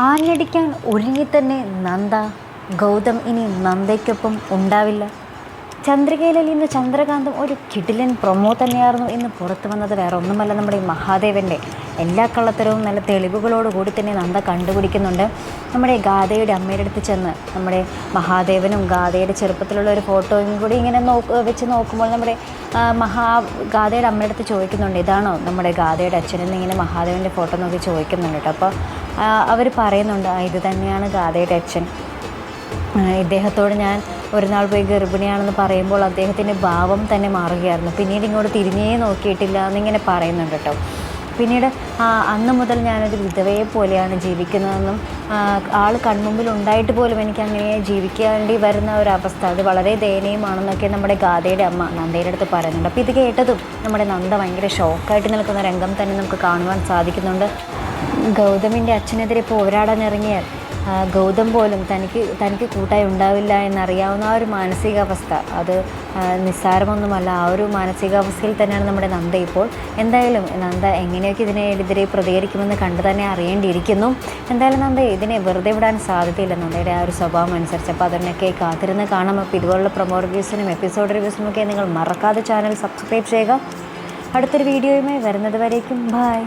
ആഞ്ഞടിക്കാൻ ഒരുങ്ങി തന്നെ നന്ദ. ഗൗതം ഇനി നന്ദയ്ക്കൊപ്പം ഉണ്ടാവില്ല. ചന്ദ്രികയിൽ ഇന്ന് ചന്ദ്രകാന്തം ഒരു കിടിലൻ പ്രൊമോ തന്നെയായിരുന്നു ഇന്ന് പുറത്തു വന്നത്. വേറെ ഒന്നുമല്ല നമ്മുടെ ഈ മഹാദേവന്റെ എല്ലാ കള്ളത്തരവും നല്ല തെളിവുകളോടുകൂടി തന്നെ നന്ദ കണ്ടുപിടിക്കുന്നുണ്ട്. നമ്മുടെ ഗാഥയുടെ അമ്മയുടെ അടുത്ത് ചെന്ന് നമ്മുടെ മഹാദേവനും ഗാഥയുടെ ചെറുപ്പത്തിലുള്ള ഒരു ഫോട്ടോയും കൂടി ഇങ്ങനെ നോക്ക് വെച്ച് നോക്കുമ്പോൾ നമ്മുടെ മഹാ ഗാഥയുടെ അമ്മയുടെ അടുത്ത് ചോദിക്കുന്നുണ്ട്. ഇതാണോ നമ്മുടെ ഗാഥയുടെ അച്ഛനെന്ന് ഇങ്ങനെ മഹാദേവന്റെ ഫോട്ടോ നോക്കി ചോദിക്കുന്നുണ്ട് കേട്ടോ. അപ്പോൾ അവർ പറയുന്നുണ്ട് "ആ, ഇത് തന്നെയാണ് ഗാഥയുടെ അച്ഛൻ. ഇദ്ദേഹത്തോട് ഞാൻ ഒരു നാൾ പോയി ഗർഭിണിയാണെന്ന് പറയുമ്പോൾ അദ്ദേഹത്തിന്റെ ഭാവം തന്നെ മാറുകയായിരുന്നു. പിന്നീട് ഇങ്ങോട്ട് തിരിഞ്ഞേ നോക്കിയിട്ടില്ല എന്നിങ്ങനെ പറയുന്നുണ്ട് കേട്ടോ. പിന്നീട് അന്ന് മുതൽ ഞാനൊരു വിധവയെ പോലെയാണ് ജീവിക്കുന്നതെന്നും ആൾ കൺമുമ്പിൽ ഉണ്ടായിട്ട് പോലും എനിക്ക് അങ്ങനെ ജീവിക്കേണ്ടി വരുന്ന ഒരവസ്ഥ. അത് വളരെ ദയനീയമാണെന്നൊക്കെ നമ്മുടെ ഗാഥയുടെ അമ്മ നന്ദയുടെ അടുത്ത് പറയുന്നുണ്ട്. അപ്പോൾ ഇത് കേട്ടതും നമ്മുടെ നന്ദ ഭയങ്കര ഷോക്കായിട്ട് നിൽക്കുന്ന രംഗം തന്നെ നമുക്ക് കാണുവാൻ സാധിക്കുന്നുണ്ട്. ഗൗതമിന്റെ അച്ഛനെതിരെ പോരാടാൻ ഇറങ്ങിയാൽ ഗൗതം പോലും തനിക്ക് തനിക്ക് കൂട്ടായി ഉണ്ടാവില്ല എന്നറിയാവുന്ന ആ ഒരു മാനസികാവസ്ഥ. അത് നിസ്സാരമൊന്നുമല്ല ആ ഒരു മാനസികാവസ്ഥയിൽ തന്നെയാണ് നമ്മുടെ നന്ദ ഇപ്പോൾ. എന്തായാലും നന്ദ എങ്ങനെയൊക്കെ ഇതിനെതിരെ പ്രതികരിക്കുമെന്ന് കണ്ടു തന്നെ അറിയേണ്ടിയിരിക്കുന്നു. എന്തായാലും നന്ദ ഇതിനെ വെറുതെ വിടാൻ സാധ്യതയില്ല നന്ദയുടെ ആ ഒരു സ്വഭാവം അനുസരിച്ച്. അപ്പോൾ അതിനൊക്കെ കാത്തിരുന്ന് കാണാം. അപ്പോൾ ഇതുപോലുള്ള പ്രൊമോ റിവ്യൂസിനും എപ്പിസോഡ് റിവ്യൂസിനും ഒക്കെ നിങ്ങൾ മറക്കാതെ ചാനൽ സബ്സ്ക്രൈബ് ചെയ്യുക. അടുത്തൊരു വീഡിയോയുമായി വരുന്നത് വരേക്കും. ബായ്